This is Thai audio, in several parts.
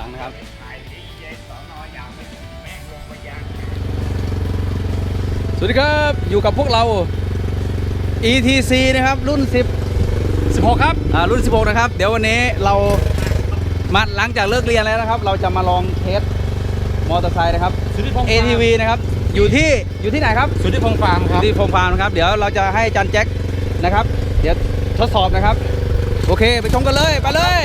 ลังนะครับสวัสดีครับ อยู่กับพวกเรา ETC นะครับ รุ่น 10 16 ครับอ่ารุ่น 16 นะครับ เดี๋ยววันนี้เรามาหลังจากเลิกเรียนแล้วนะครับ เราจะมาลองเทสมอเตอร์ไซค์นะครับ ATV นะครับ อยู่ที่อยู่ที่ไหนครับสุทธิพงฟาร์มครับที่พงฟาร์มนะครับ เดี๋ยวเราจะให้จันแจ็คนะครับ เดี๋ยวทดสอบนะครับ โอเค ไปชมกันเลย ไปเลย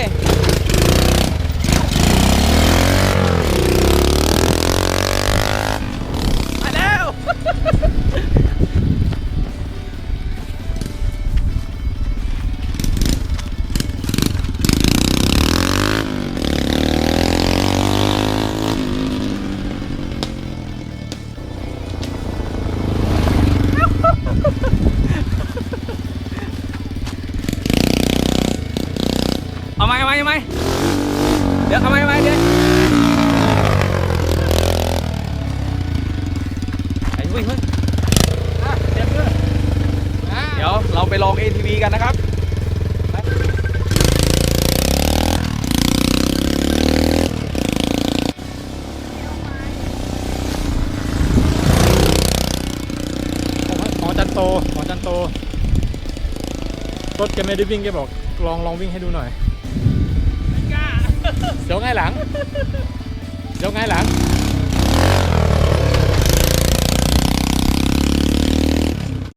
เอาไหมเอาไหมเอาไหมเดี๋ยวเอาไหมเอาไหมเดี๋ยวไอ้เฮ้ยเฮ้ยอะเตรียมด้วยอะเดี๋ยวเราไปลอง ATV กันนะครับหมอจันโตหมอจันโตรถแกไม่ได้วิ่งแกบอกลองลองวิ่งให้ดูหน่อย เดี๋ยวไง